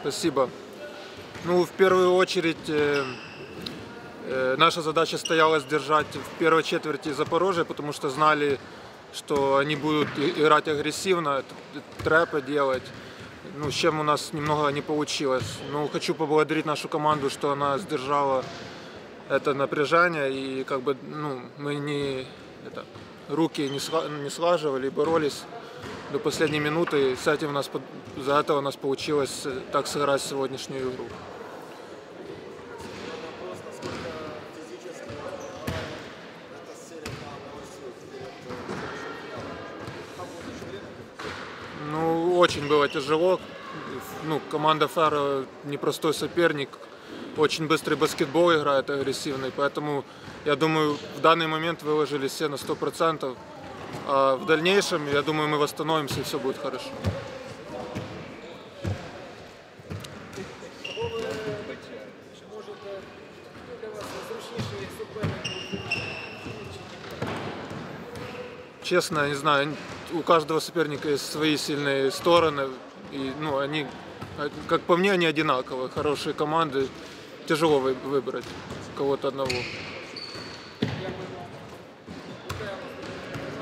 Спасибо. Ну, в первую очередь, э, э, наша задача стояла сдержать в первой четверти Запорожье, потому что знали, что они будут играть агрессивно, трэпы делать. Ну, с чем у нас немного не получилось. Ну, хочу поблагодарить нашу команду, что она сдержала это напряжение и как бы, ну, мы не это, руки не, сла- не слаживали, боролись до последней минуты. И этим у нас за это у нас получилось э, так сыграть сегодняшнюю игру. Ну, очень было тяжело. Ну, команда Фара непростой соперник. Очень быстрый баскетбол играет, агрессивный. Поэтому, я думаю, в данный момент выложили все на 100%. А в дальнейшем, я думаю, мы восстановимся и все будет хорошо. Честно, не знаю, у каждого соперника есть свои сильные стороны. И, ну, они, как по мне, они одинаковые. Хорошие команды. Тяжело вы- выбрать кого-то одного.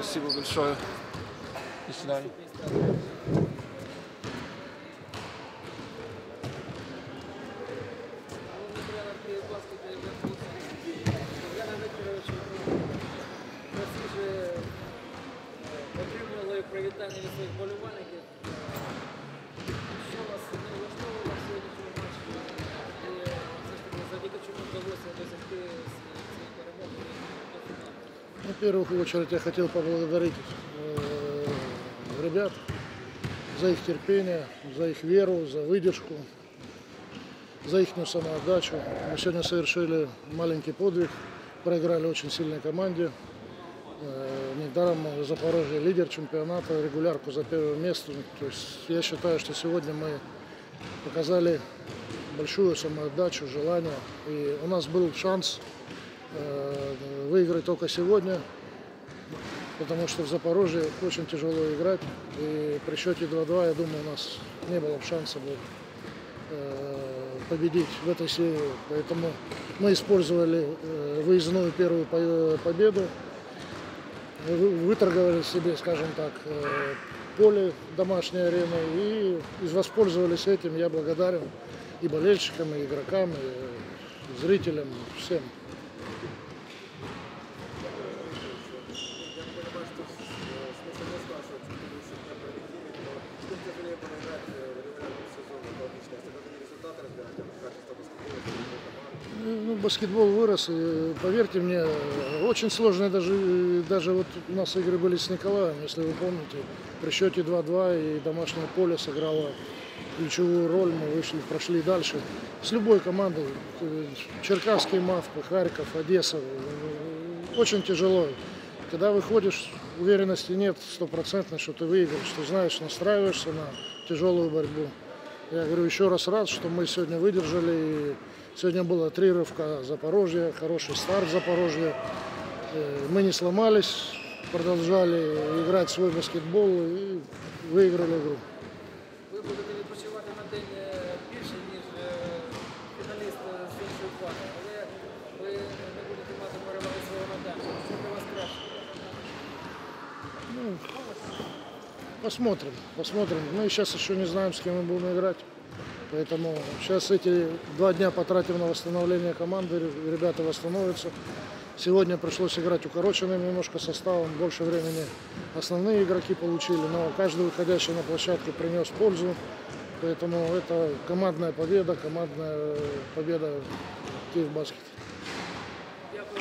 Спасибо большое. До свидания. Яна Вікторовичу, ви всі ж е, отримали привітання від своїх болівальників. Що вас не влаштовувало в сьогоднішньому матчі? І все ж таки завдяки чому вдалося досягти ну, в первую очередь я хотел поблагодарить э, ребят за их терпение, за их веру, за выдержку, за их самоотдачу. Мы сегодня совершили маленький подвиг, проиграли очень сильной команде. Э, Недаром Запорожье лидер чемпионата, регулярку за первое место. То есть я считаю, что сегодня мы показали большую самоотдачу, желание. И у нас был шанс выиграть только сегодня, потому что в Запорожье очень тяжело играть. И при счете 2-2, я думаю, у нас не было бы шанса бы, э, победить в этой серии. Поэтому мы использовали э, выездную первую по- победу, вы- выторговали себе, скажем так, э, поле домашней арены и воспользовались этим. Я благодарен и болельщикам, и игрокам, и э, зрителям, всем. Я понимаю, что э, смысла не спрашивать, потому что на объективе, но что тяжелее проиграть э, в регулярном сезоне, это отлично. Если даже не результаты разбирать, а качество баскетбола, сильная команда. Ну, баскетбол вырос, и поверьте мне, очень сложно даже, даже вот у нас игры были с Николаем, если вы помните, при счете 2-2 и домашнее поле сыграло ключевую роль, мы вышли, прошли дальше. С любой командой, э, Черкасский Мавпы, Харьков, Одесса, э, очень тяжело. Когда выходишь, уверенности нет стопроцентной, что ты выиграешь, ты знаешь, настраиваешься на тяжелую борьбу. Я говорю еще раз рад, что мы сегодня выдержали. И сегодня было три рывка Запорожья, хороший старт Запорожья. Э, Мы не сломались, продолжали играть свой баскетбол и выиграли игру. Ви будете відпочивати на день е, більше, ніж е, фіналіст е, з іншої пари, але ви не будете мати переваги свого навчання. Що для вас краще? Посмотрим, посмотрим. Мы сейчас еще не знаем, с кем мы будем играть. Поэтому сейчас эти два дня потратим на восстановление команды, ре- ребята восстановятся. Сегодня пришлось играть укороченным немножко составом, больше времени основные игроки получили, но каждый выходящий на площадку принес пользу. Поэтому это командная победа, командная победа в Киев Баскет. Дякую